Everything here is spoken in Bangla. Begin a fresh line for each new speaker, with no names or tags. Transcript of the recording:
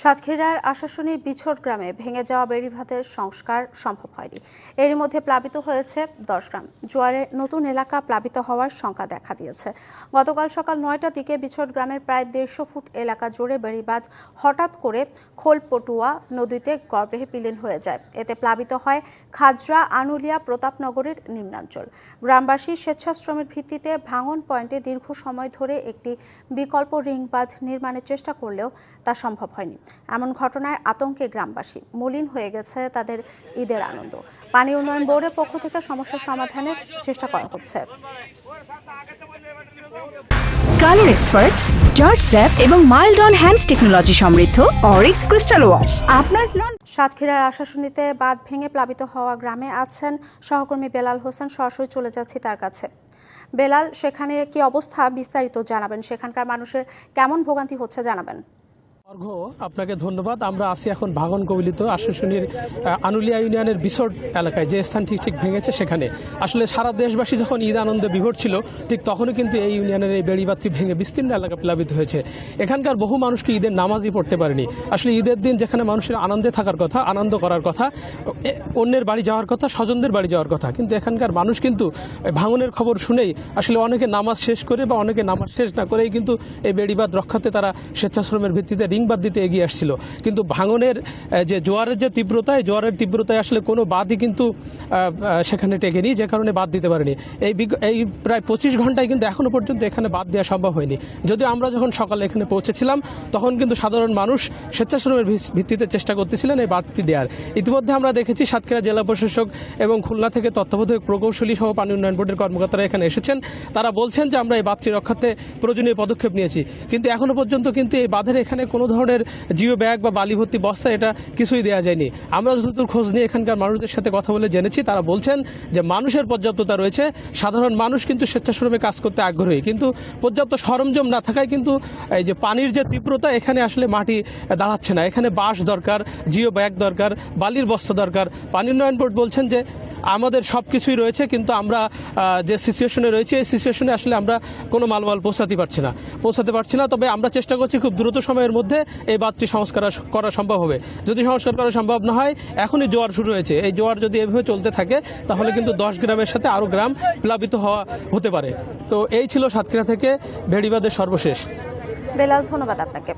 সাতক্ষীরার আশাশুনি বিছট গ্রামে ভেঙে যাওয়া বেড়িভাতের সংস্কার সম্ভব হয়নি। এরই মধ্যে প্লাবিত হয়েছে দশ গ্রাম। জোয়ারে নতুন এলাকা প্লাবিত হওয়ার শঙ্কা দেখা দিয়েছে। গতকাল সকাল নয়টার দিকে বিছট গ্রামের প্রায় দেড়শো ফুট এলাকা জুড়ে বেড়িবাঁধ হঠাৎ করে খোলপটুয়া নদীতে গর্ভে বিলীন হয়ে যায়। এতে প্লাবিত হয় খাজরা আনুলিয়া প্রতাপনগরের নিম্নাঞ্চল। গ্রামবাসী স্বেচ্ছাশ্রমের ভিত্তিতে ভাঙন পয়েন্টে দীর্ঘ সময় ধরে একটি বিকল্প রিং বাঁধ নির্মাণের চেষ্টা করলেও তা সম্ভব হয়নি। এমন ঘটনায় আতঙ্কে গ্রামবাসী মলিন হয়ে গেছে তাদের ঈদের আনন্দ। পানি উন্নয়ন বোর্ডের পক্ষ থেকে সমস্যা সমাধানের চেষ্টা করা হচ্ছে।
কালার এক্সপার্ট জর্জ স্যাপ এবং মাইল্ড অন হ্যান্ডস টেকনোলজি সমৃদ্ধ অরিক্স ক্রিস্টাল ওয়াশ। আপনার নন
সাতক্ষীরার আশাশুনিতে বাঁধ ভেঙে প্লাবিত হওয়া গ্রামে আছেন সহকর্মী বেলাল হোসেন সরাসরি চলে যাচ্ছি তার কাছে। বেলাল সেখানে কি অবস্থা বিস্তারিত জানাবেন? সেখানকার মানুষের কেমন ভোগান্তি হচ্ছে জানাবেন?
আপনাকে ধন্যবাদ। আমরা আছি এখন ভাঙন কবিলিত আশুশনির আনুলিয়া ইউনিয়নের বিসর্ট এলাকায়। যে স্থানটি ঠিক ভেঙেছে সেখানে। আসলে সারা দেশবাসী যখন ঈদ আনন্দে বিভোর ছিল, ঠিক তখনই কিন্তু এই ইউনিয়নের এই বেড়িবাত্রি ভেঙে বিস্তীর্ণ এলাকা প্লাবিত হয়েছে। এখানকার বহু মানুষকে ঈদের নামাজই পড়তে পারেনি। আসলে ঈদের দিন যেখানে মানুষের আনন্দে থাকার কথা, আনন্দ করার কথা অন্যের বাড়ি যাওয়ার কথা, স্বজনদের বাড়ি যাওয়ার কথা, কিন্তু এখানকার মানুষ কিন্তু ভাঙনের খবর শুনেই আসলে অনেকে নামাজ শেষ করে বা অনেকে নামাজ শেষ না করেই কিন্তু এই বেড়িবাদ রক্ষাতে তারা স্বেচ্ছাশ্রমের ভিত্তিতে রিংবাদ দিতে এগিয়ে আসছিল। কিন্তু ভাঙনের যে জোয়ারের যে তীব্রতায় জোয়ারের তীব্রতায় আসলে কোনো বাদই কিন্তু সেখানে টেকেনি, যে কারণে বাদ দিতে পারেনি। এই এই প্রায় পঁচিশ ঘন্টায় কিন্তু এখনও পর্যন্ত এখানে বাদ দেওয়া সম্ভব হয়নি। যদিও আমরা যখন সকালে এখানে পৌঁছেছিলাম, তখন কিন্তু সাধারণ মানুষ স্বেচ্ছাশ্রমের ভিত্তিতে চেষ্টা করতেছিলেন এই বাদটি দেওয়ার। ইতিমধ্যে আমরা দেখেছি সাতক্ষীরা জেলা প্রশাসক এবং খুলনা থেকে তত্ত্বাবধায়ক প্রকৌশলী সহ পানি উন্নয়ন বোর্ডের কর্মকর্তারা এখানে এসেছেন। তারা বলছেন যে আমরা এই বাঁধটি রক্ষার্থে প্রয়োজনীয় পদক্ষেপ নিয়েছি। কিন্তু এখনও পর্যন্ত কিন্তু এই বাঁধের এখানে কোনো ধরনের জিও ব্যাগ বা বালি ভর্তি বস্তা এটা কিছুই দেওয়া যায়নি। আমরা যতদূর খোঁজ নিয়ে এখানকার মানুষদের সাথে কথা বলে জেনেছি, তারা বলছেন যে মানুষের পর্যাপ্ততা রয়েছে, সাধারণ মানুষ কিন্তু স্বেচ্ছাশ্রমে কাজ করতে আগ্রহী। কিন্তু পর্যাপ্ত সরঞ্জাম না থাকায় কিন্তু এই যে পানির যে তীব্রতা, এখানে আসলে মাটি দাঁড়াচ্ছে না। এখানে বাঁশ দরকার, জিও ব্যাগ দরকার, বালির বস্তা দরকার। পানি উন্নয়ন বোর্ড বলছেন যে আমাদের সব কিছুই রয়েছে, কিন্তু আমরা যে সিচুয়েশনে রয়েছে, এই সিচুয়েশনে আসলে আমরা কোনো মালমাল পৌঁছাতে পারছি না। পৌঁছাতে পারছি না, তবে আমরা চেষ্টা করছি খুব দ্রুত সময়ের মধ্যে এই বাঁধটি সংস্কার করা সম্ভব হবে। যদি সংস্কার করা সম্ভব না হয়, এখনই জোয়ার শুরু হয়েছে। এই জোয়ার যদি এভাবে চলতে থাকে, তাহলে কিন্তু দশ গ্রামের সাথে আরও গ্রাম প্লাবিত হওয়া হতে পারে। তো এই ছিল সাতক্ষীরা থেকে, ভেড়িবাদের সর্বশেষ।
বেলাল, ধন্যবাদ আপনাকে।